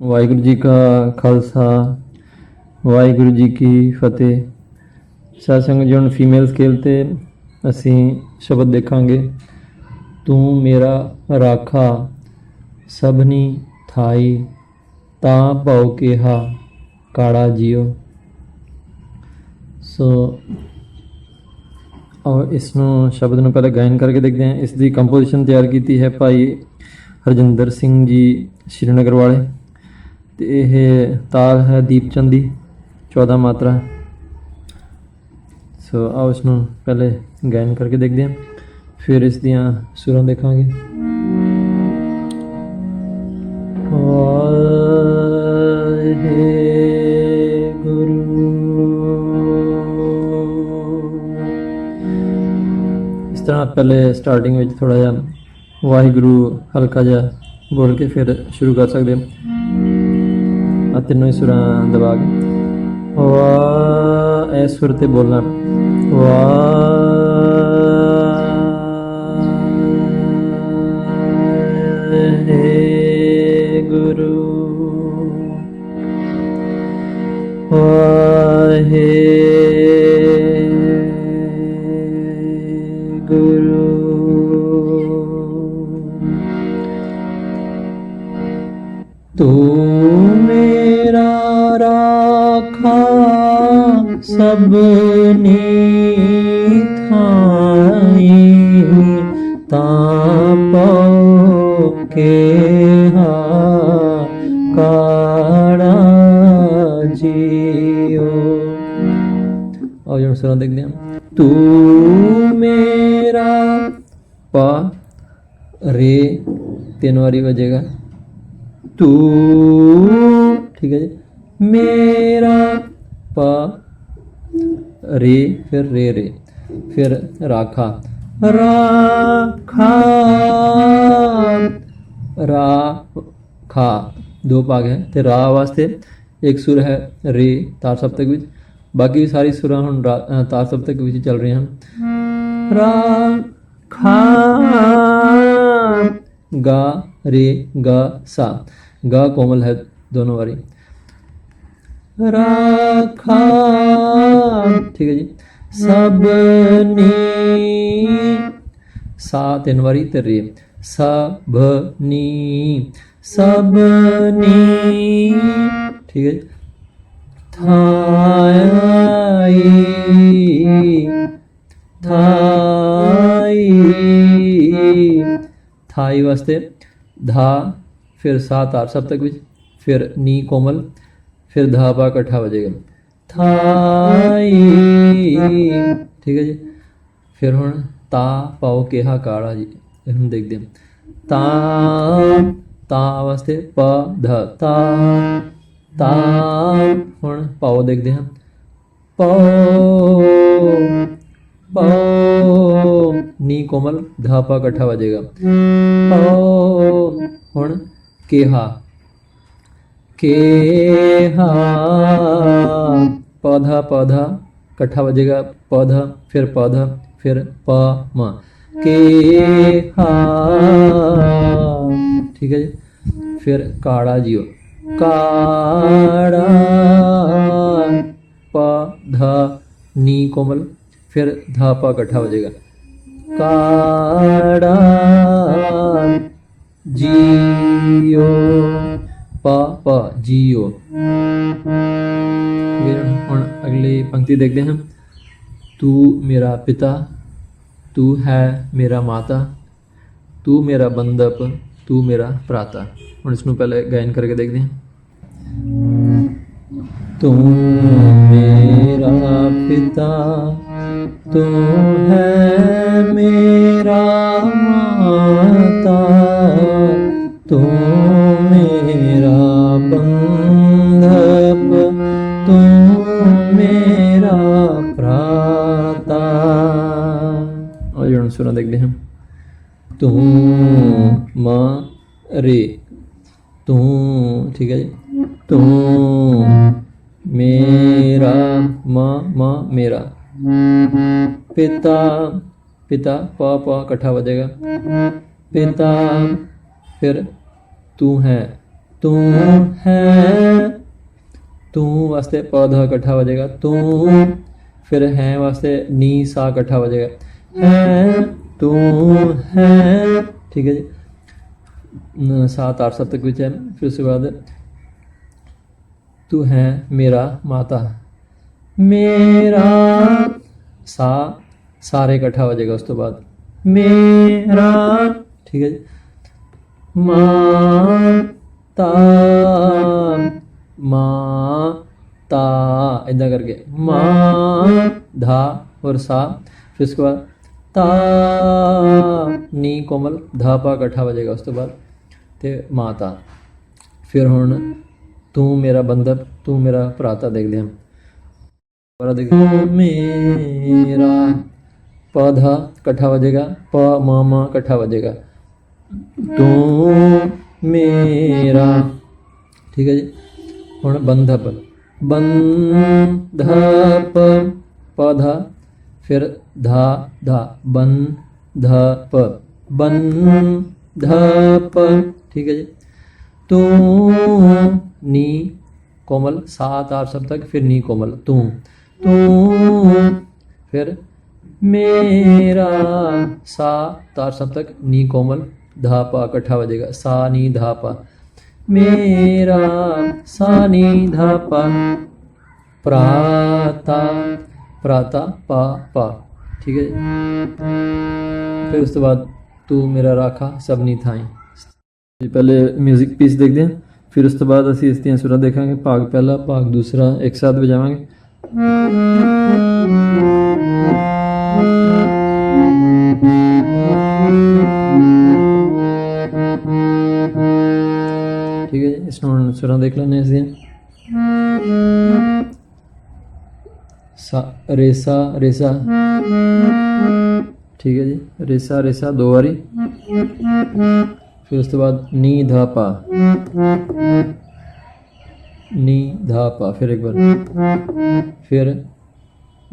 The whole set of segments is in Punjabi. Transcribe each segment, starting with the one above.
ਵਾਹਿਗੁਰੂ ਜੀ ਕਾ ਖਾਲਸਾ, ਵਾਹਿਗੁਰੂ ਜੀ ਕੀ ਫਤਿਹ। ਸਾਸੰਗ ਜਨ ਫੀਮੇਲ ਸਕੇਲ ਤੇ ਅਸੀਂ ਸ਼ਬਦ ਦੇਖਾਂਗੇ। ਤੂੰ ਮੇਰਾ ਰਾਖਾ, ਸਭਨੀ ਥਾਈ, ਤਾਂ ਭਉ ਕਿਹਾ ਕਾੜਾ ਜਿਉ ਸੋ ਔਰ ਇਸ ਨੂੰ ਸ਼ਬਦ ਨੂੰ ਪਹਿਲਾਂ ਗਾਇਨ ਕਰਕੇ ਦੇਖਦੇ ਹਾਂ। ਇਸ ਦੀ ਕੰਪੋਜੀਸ਼ਨ ਤਿਆਰ ਕੀਤੀ ਹੈ ਭਾਈ ਹਰਜਿੰਦਰ ਸਿੰਘ ਜੀ, ਸ਼੍ਰੀਨਗਰ ਵਾਲੇ। ਤੇ ਇਹ ਤਾਲ ਹੈ ਦੀਪਚੰਦ ਦੀ 14 ਮਾਤਰਾ। ਸੋ ਆਓ ਇਸ ਨੂੰ ਪਹਿਲੇ ਗਾਇਨ ਕਰਕੇ ਦੇਖਦੇ ਹਾਂ, ਫਿਰ ਇਸ ਦੀਆਂ ਸੁਰਾਂ ਦੇਖਾਂਗੇ। ਵਾਹਿਗੁਰੂ। ਇਸ ਤਰ੍ਹਾਂ ਪਹਿਲੇ ਸਟਾਰਟਿੰਗ ਵਿੱਚ ਥੋੜਾ ਜਿਹਾ ਵਾਹਿਗੁਰੂ ਹਲਕਾ ਜਿਹਾ ਬੋਲ ਕੇ ਫਿਰ ਸ਼ੁਰੂ ਕਰ ਸਕਦੇ ਹਾਂ। ਆ ਤਿੰਨੋਂ ਹੀ ਸੁਰਾਂ ਦਬਾ ਕੇ। ਵਾ, ਇਹ ਸੁਰ ਤੇ ਬੋਲਣਾ। ਵੇ ਗੁਰੂ। ਵਾ ਵਾਹਿਗੁਰੂ ਵਾਹਿਗੁਰੂ ਸਭਨੀ ਥਾਈ ਤਾਂ ਪਉ ਕਾੜਾ ਜੀਓ। ਆਓ ਜਣ ਸੁਰਾਂ ਦੇਖਦੇ ਹਾਂ। ਤੂੰ ਮੇਰਾ ਪਾ ਰੇ ਤਿੰਨ ਵਾਰੀ ਵਜੇਗਾ। ਤੂੰ, ਠੀਕ ਹੈ ਜੀ। ਮੇਰਾ ਪਾ ਰੇ ਫਿਰ ਰੇ ਰੇ ਫਿਰ ਰਾਖਾ। ਰਾਖਾ। ਰਾ ਖਾ ਦੋ ਭਾਗ ਹੈ ਤੇ ਰਾ ਵਾਸਤੇ ਇੱਕ ਸੁਰ ਹੈ ਰੇ ਤਾਰ ਸਪਤਕ ਵਿੱਚ। ਬਾਕੀ ਸਾਰੀ ਸੁਰਾਂ ਹੁਣ ਤਾਰ ਸਪਤਕ ਵਿੱਚ ਚੱਲ ਰਹੀਆਂ ਹਨ। ਰਾ ਖਾ ਗਾ ਰੇ ਗਾ ਸਾ। ਗਾ ਕੋਮਲ ਹੈ ਦੋਨੋਂ ਵਾਰੀ। ਰਾਖਾ। ਠੀਕ ਹੈ ਜੀ। ਸਭਨੀ ਸਾ ਤਿੰਨ ਵਾਰੀ ਤੇ ਰੇ ਸਭਨੀ ਸਭਨੀ ਠੀਕ ਹੈ ਜੀ। ਥਾਈ ਥਾਈ ਥਾਈ ਵਾਸਤੇ ਧਾ, ਫਿਰ ਸਾ ਤਾਰ ਸਪਤਕ ਵਿੱਚ, ਫਿਰ ਨੀ ਕੋਮਲ। ਫਿਰ ਧਾ ਇਕੱਠਾ ਵਜੇਗਾ ਥਾਈ। ਠੀਕ ਹੈ ਜੀ। ਫਿਰ ਹੁਣ ਤਾ ਪਾਓ ਕਿਹਾ ਕਾਲਾ ਜੀ। ਇਹ ਹੁਣ ਦੇਖਦੇ ਹਾਂ। ਤਾ ਤਾ ਵਾਸਤੇ ਪ, ਧ। ਤਾ ਤਾ ਹੁਣ ਪਾਓ ਦੇਖਦੇ ਹਾਂ। ਪਉ ਪਾਓ ਨੀ ਕੋਮਲ ਧਾ ਇਕੱਠਾ ਵਜੇਗਾ। ਪਾਓ ਹੁਣ ਕਿਹਾ। ਕਿਹਾ ਪੌਧਾ ਪੌਧਾ ਇਕੱਠਾ ਵਜੇਗਾ ਪੌਧਾ ਫਿਰ ਪੌਧਾ ਫਿਰ ਪ ਮ ਕਿਹਾ ਠੀਕ ਹੈ ਜੀ ਫਿਰ ਕਾੜਾ ਜੀਓ ਕਾੜਾ ਪ ਧਾ ਨੀ ਕੋਮਲ ਫਿਰ ਧਾ ਪਾ ਇਕੱਠਾ ਹੋ ਜਾਏਗਾ ਕਾੜਾ ਜੀਓ ਪਾ ਪਾ ਜੀਓ ਫਿਰ ਹੁਣ ਅਗਲੀ ਪੰਕਤੀ ਦੇਖਦੇ ਹਾਂ ਤੂੰ ਮੇਰਾ ਪਿਤਾ ਤੂੰ ਹੈ ਮੇਰਾ ਮਾਤਾ ਤੂੰ ਮੇਰਾ ਬੰਦਪ ਤੂੰ ਮੇਰਾ ਭਰਾਤਾ ਹੁਣ ਇਸ ਨੂੰ ਪਹਿਲੇ ਗਾਇਨ ਕਰਕੇ ਦੇਖਦੇ ਹਾਂ ਤੂੰ ਮੇਰਾ ਪਿਤਾ ਤੂੰ ਹੈ ਮੇਰਾ ਮਾਤਾ ਤੂੰ ਮੇਰਾ ਬੰਧਪ ਤੂੰ ਮੇਰਾ ਭਰਾਤਾ ਔਰ ਜਣ ਸੁਣਾ ਦੇਖਦੇ ਹਾਂ ਤੂੰ ਮਾਂ ਰੇ ਤੂੰ ਠੀਕ ਹੈ ਜੀ ਤੂੰ ਮੇਰਾ ਮਾਂ ਮਾਂ ਮੇਰਾ ਪਿਤਾ ਪਿਤਾ ਪਾ ਪਾ ਇਕੱਠਾ ਵਜੇਗਾ ਪਿਤਾ ਫਿਰ ਤੂੰ ਹੈ तू है। तू वास्ते पौधा इकट्ठा हो जाएगा। तू फिर है वास्ते नी सा इकट्ठा हो जाएगा। है तू है। ठीक है जी। सात आठ सप्तक विचय है फिर उसके बाद तू है मेरा माता। मेरा सा सारे इकट्ठा हो जाएगा उस तो बाद। मेरा, ठीक है जी। माँ ਤਾ ਮਾਤਾ ਮਾਤਾ ਇਦਾਂ ਕਰਕੇ। ਮਾਂ, ਧਾ ਔਰ ਸਾ। ਫਿਰ ਉਸ ਤੋਂ ਬਾਅਦ ਤਾ, ਨੀ, ਕੋਮਲ, ਧਾ ਇਕੱਠਾ ਵਜੇਗਾ ਉਸ ਤੋਂ ਬਾਅਦ। ਤੇ ਮਾਤਾ। ਫਿਰ ਹੁਣ ਤੂੰ ਮੇਰਾ ਬੰਧਪ ਤੂੰ ਮੇਰਾ ਭਰਾਤਾ ਦੇਖਦੇ ਹਾਂ ਦੁਬਾਰਾ ਦੇਖ, ਮੇਰਾ ਪੌਦਾ ਇਕੱਠਾ ਹੋ ਪ, ਮ ਮ, ਇਕੱਠਾ ਵਜੇਗਾ ਤੂੰ ਮੇਰਾ ਠੀਕ ਹੈ ਜੀ ਹੁਣ ਬੰਧਪ ਬੰਧਪ ਪੌਦਾ ਫਿਰ ਧਾ ਧਾ ਬੰਧਪ ਬੰਧਪ ਠੀਕ ਹੈ ਜੀ ਤੂੰ ਨੀ कोमल सात आठ सब तक फिर नी कोमल तू तू फिर मेरा सा तार सब तक नी कोमल धापा, कठा बजेगा। सा नी धापा। मेरा सा नी धापा। प्राता प्राता पा पा ठीक है? फिर उसके बाद तू मेरा राखा, सब नी थाई। पहले म्यूज़िक पीस देख दें। फिर उसके बाद असं इस दी सुरां देखा भाग पहला, भाग दूसरा, एक साथ बजावे ਇਸ ਨੂੰ ਹੁਣ ਸੁਰਾਂ ਦੇਖ ਲੈਂਦੇ ਹਾਂ ਇਸ ਦੀਆਂ। ਸਾ, ਰੇਸਾ ਰੇਸਾ। ਠੀਕ ਹੈ ਜੀ। ਰੇਸਾ ਰੇਸਾ, ਦੋ ਵਾਰੀ। ਫਿਰ ਉਸ ਤੋਂ ਬਾਅਦ ਨੀ, ਧਾ, ਪਾ। ਨੀ, ਧਾ, ਪਾ, ਫਿਰ ਇੱਕ ਬਾਰ ਫਿਰ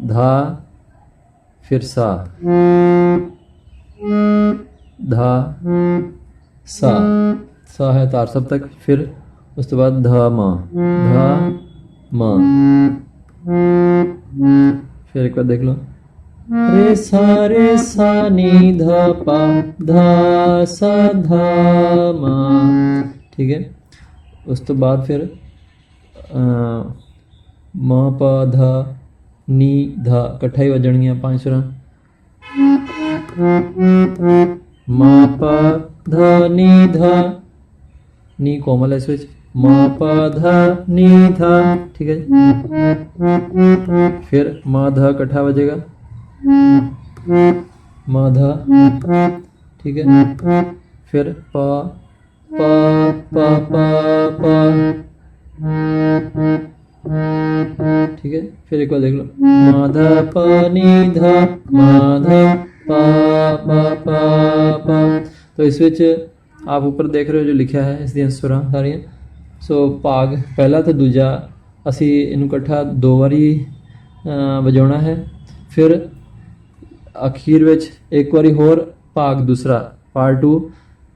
ਧਾ, ਫਿਰ ਸਾ। ਧਾ, ਸਾ। ਸਾ ਹੈ ਤਾਰ ਸਭ ਤੱਕ। ਫਿਰ ਉਸ ਤੋਂ ਬਾਅਦ ਧਾ, ਮਾ। ਧਾ, ਮਾ। ਫਿਰ ਇੱਕ ਵਾਰ ਦੇਖ ਲਓ। ਰੇ ਸਾ ਰੇ ਸਾ, ਨੀ, ਧਾ, ਪਾ। ਧਾ, ਸਾ, ਧਾ, ਮਾ। ਠੀਕ ਹੈ। ਉਸ ਤੋਂ ਬਾਅਦ ਫਿਰ ਮਾ, ਪਾ, ਧਾ, ਨੀ, ਧਾ। ਇਕੱਠਾ ਹੀ ਵਜਣਗੀਆਂ ਪੰਜ ਸੁਰਾਂ। ਮਾ, ਪਾ, ਧਾ, ਨੀ ਧਾ। ਨੀ ਕੋਮਲ ਇਸ ਵਿੱਚ। म प ध ध ठीक है? फिर म ध कट्ठा बजेगा। म ध ठीक है? फिर प प प प प। ठीक है? फिर एक बार देख लो। माध प, निध। माध प प प प। तो इस बीच आप ऊपर देख रहे हो जो लिखा है, इसलिए सुरा सारिया ਸੋ ਭਾਗ ਪਹਿਲਾ ਤੇ ਦੂਜਾ ਅਸੀਂ ਇਹਨੂੰ ਇਕੱਠਾ ਦੋ ਵਾਰੀ ਵਜਾਉਣਾ ਹੈ। ਫਿਰ ਅਖੀਰ ਵਿੱਚ ਇੱਕ ਵਾਰੀ ਹੋਰ ਭਾਗ ਦੂਸਰਾ ਪਾਰਟ 2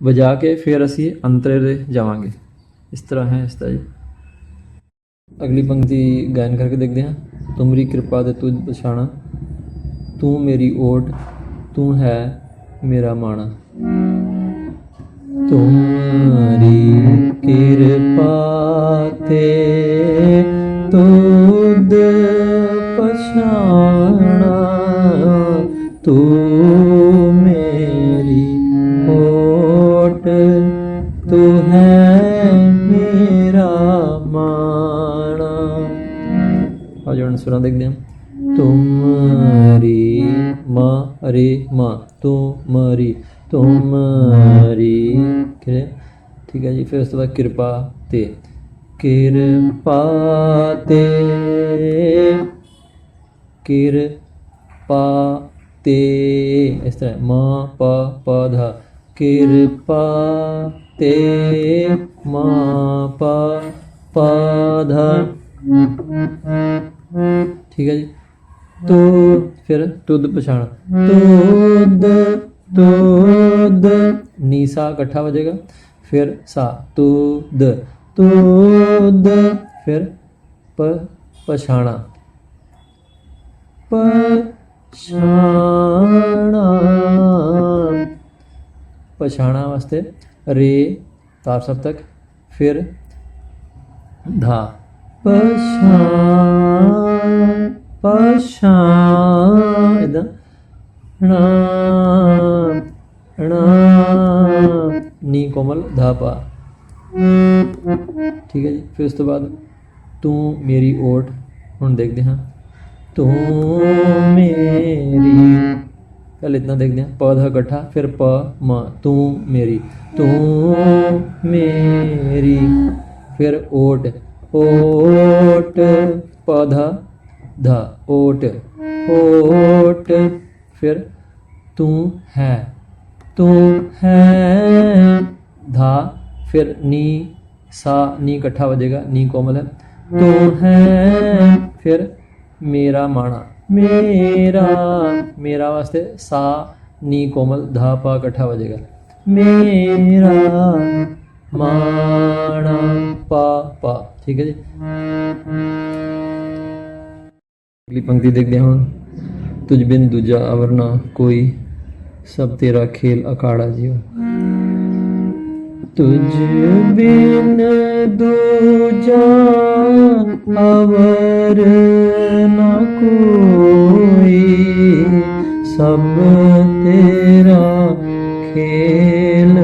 ਵਜਾ ਕੇ ਫਿਰ ਅਸੀਂ ਅੰਤਰੇ ਦੇ ਜਾਵਾਂਗੇ। ਇਸ ਤਰ੍ਹਾਂ ਹੈ ਇਸ ਤਰ੍ਹਾਂ ਜੀ। ਅਗਲੀ ਪੰਕਤੀ ਗਾਇਨ ਕਰਕੇ ਦੇਖਦੇ ਹਾਂ। ਤੁਮਰੀ ਕਿਰਪਾ ਦੇ ਤੁਝ ਪਛਾਣਾ। ਤੂੰ ਮੇਰੀ ਓਟ, ਤੂੰ ਹੈ ਮੇਰਾ ਮਾਣਾ। ਤੁਮਰੀ ਕਿਰਪਾ ਤੇ ਤੁਧ ਪਛਾਣਾ ਤੂੰ ਮੇਰੀ ਓਟ ਤੂੰ ਹੈ ਮੇਰਾ ਮਾਣਾ। ਆ ਜਣ ਸੁਰਾਂ ਦੇਖਦੇ ਹਾਂ। ਤੁਮਰੀ ਮਾ, ਰੇ ਮਾ ਤੁਮਰੀ ਤੁਮਰੀ ਕਿ ਠੀਕ ਹੈ ਜੀ ਫਿਰ ਉਸ ਤੋਂ ਬਾਅਦ ਕਿਰਪਾ ਤੇ ਕਿਰਪਾ ਤੇ ਕਿਰਪਾ ਤੇ ਇਸ ਤਰ੍ਹਾਂ ਮਾ ਪ ਪ ਧਾ ਕਿਰਪਾ ਤੇ ਮਾ ਪ ਪ ਧਾ ਠੀਕ ਹੈ ਜੀ ਤੋ ਫਿਰ ਤੁਧ ਪਛਾਣ ਤੁਧ ਤੁਧ ਨੀਸਾ ਇਕੱਠਾ ਹੋ ਜਾਏਗਾ ਫਿਰ ਸਾ ਤੁਧ ਦ। ਫਿਰ ਪ, ਪਛਾਣਾ। ਪਛਾਣਾ। ਪਛਾਣਾ ਵਾਸਤੇ ਰੇ ਤਾਰ ਸਪਤਕ ਫਿਰ ਧਾ। ਪਛਾਣ ਪਛਾਣ ਇਦਾਂ ਣਾ ਣਾ। ਨੀ ਕੋਮਲ, ਧਾ ਪਾ। ਠੀਕ ਹੈ ਜੀ। ਫਿਰ ਉਸ ਤੋਂ ਬਾਅਦ ਤੂੰ ਮੇਰੀ ਓਟ, ਹੁਣ ਦੇਖਦੇ ਹਾਂ। ਤੂੰ ਮੇਰੀ ਪਹਿਲੇ ਇਤਨਾ ਦੇਖਦੇ ਹਾਂ। ਪ ਦਾ ਇਕੱਠਾ, ਫਿਰ ਪ, ਮ, ਤੂੰ ਮੇਰੀ। ਤੂੰ ਮੇਰੀ, ਫਿਰ ਓਟ। ਓਟ, ਪ ਦਾ, ਧਾ। ਓਟ ਓਟ, ਫਿਰ ਤੂੰ ਹੈ। ਤੂੰ ਹੈ ਧਾ, ਫਿਰ ਨੀ, ਸਾ, ਨੀ ਇਕੱਠਾ ਵਜੇਗਾ, ਨੀ ਕੋਮਲ ਹੈ। ਤੂੰ ਹੈ, ਫਿਰ ਮੇਰਾ ਮਾਣਾ। ਮੇਰਾ ਮੇਰਾ ਵਾਸਤੇ ਸਾ, ਨੀ ਕੋਮਲ, ਧਾ, ਪਾ ਇਕੱਠਾ ਵਜੇਗਾ। ਮੇਰਾ ਮਾਣਾ, ਪਾ ਪਾ। ਠੀਕ ਹੈ ਜੀ। ਅਗਲੀ ਪੰਕਤੀ ਦੇਖਦੇ ਹਾਂ ਹੁਣ। ਤੁਝ ਬਿਨ ਦੂਜਾ ਅਵਰਨਾ ਕੋਈ ਸਭ ਤੇਰਾ ਖੇਲ ਅਖਾੜਾ ਜੀਓ। ਤੁਝ ਬਿਨ ਦੂਜਾ ਅਵਰ ਨਾ ਕੋਈ, ਸਭ ਤੇਰਾ ਖੇਲ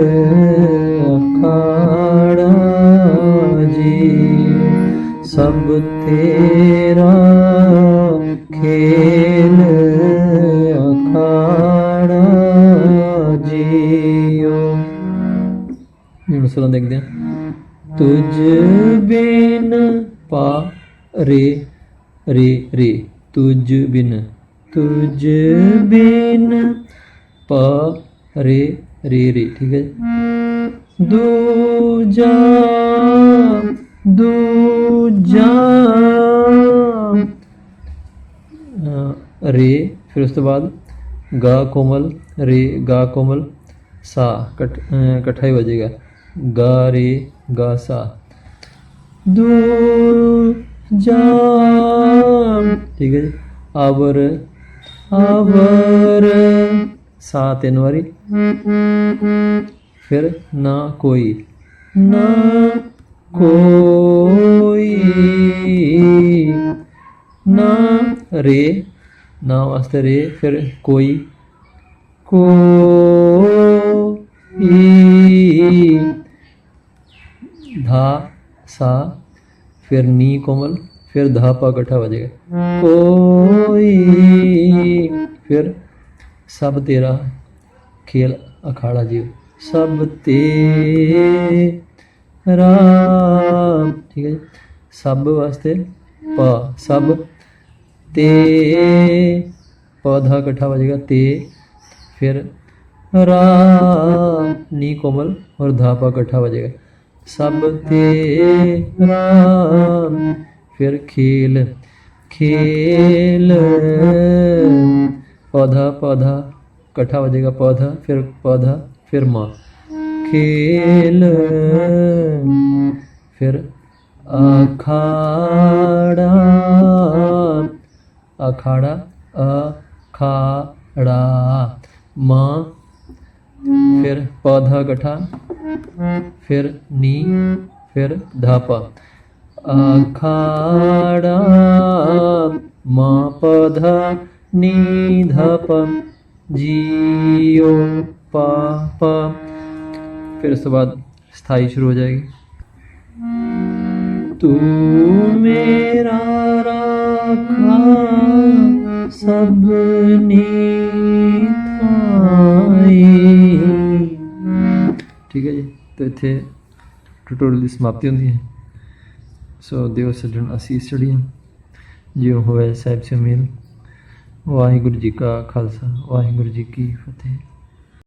ਅਖਾੜਾ ਜੀ, ਸਭ ਤੇਰਾ ਜੀਓ ਹੁਣ ਸੁਰਾਂ ਦੇਖਦੇ ਆ ਤੁਝ ਬਿਨ ਪਾ ਰੇ ਰੇ ਰੇ। ਤੁਝ ਬਿਨ। ਤੁਝ ਬਿਨ ਪਾ ਰੇ ਰੇ ਰੇ। ਠੀਕ ਹੈ ਜੀ। ਦੂਜਾ ਦੂਜਾ। ਰੇ। ਫਿਰ ਉਸ ਤੋਂ ਬਾਅਦ ਗਾ ਕੋਮਲ ਰੇ ਗਾ ਕੋਮਲ ਸਾ ਇਕੱਠ- ਅ, ਇਕੱਠਾ ਹੀ ਵਜੇਗਾ। ਗਾ ਰੇ ਗਾ ਸਾ। ਠੀਕ ਹੈ ਜੀ। ਆਵਰ ਆਵਰ। ਸਾ ਤਿੰਨ ਵਾਰੀ। ਫਿਰ ਨਾ ਕੋਈ। ਨਾ ਕੋਈ। ਨਾ ਰੇ। ਨਾ ਵਾਸਤੇ ਰੇ, ਫਿਰ ਕੋਈ। ਕੋ ਈ ਧਾ, ਸਾ, ਫਿਰ ਨੀ ਕੋਮਲ, ਫਿਰ ਧਾ ਪਾ ਇਕੱਠਾ ਵਜੇਗਾ ਕੋਈ, ਫਿਰ ਸਭ ਤੇਰਾ ਖੇਲ ਅਖਾੜਾ ਜੀਵ ਸਭ ਤੇਰਾ, ਠੀਕ ਹੈ ਜੀ? ਸਭ ਵਾਸਤੇ ਪ ते पौधा इकट्ठा हो जाएगा ते फिर रा नी कोमल और धापा इकट्ठा हो जाएगा सब ते राम फिर खेल खेल पौधा पौधा इकट्ठा हो जाएगा पौधा फिर पौधा फिर माँ खेल फिर अखाड़ा अखाड़ा अखाड़ा। माँ, फिर पौधा गठा, फिर नी, फिर धापा। अखाड़ा, माँ, पौधा, नी, धापा। जियो पा पा फिर उसके बाद स्थायी शुरू हो जाएगी। तू मेरा ਰਾਖਾ ਸਭ ਨੇ ਠੀਕ ਹੈ ਜੀ, ਤਾਂ ਇੱਥੇ ਟਿਊਟੋਰੀਅਲ ਦੀ ਸਮਾਪਤੀ ਹੁੰਦੀ ਹੈ। ਸੋ ਦਿਓ ਸੱਜਣ ਅਸੀਸ ਚੜੀਆਂ ਜਿਉ ਹੋਵੇ ਸਾਹਿਬ ਸੇ ਵਾਹਿਗੁਰੂ ਜੀ ਕਾ ਖਾਲਸਾ, ਵਾਹਿਗੁਰੂ ਜੀ ਕੀ ਫਤਿਹ।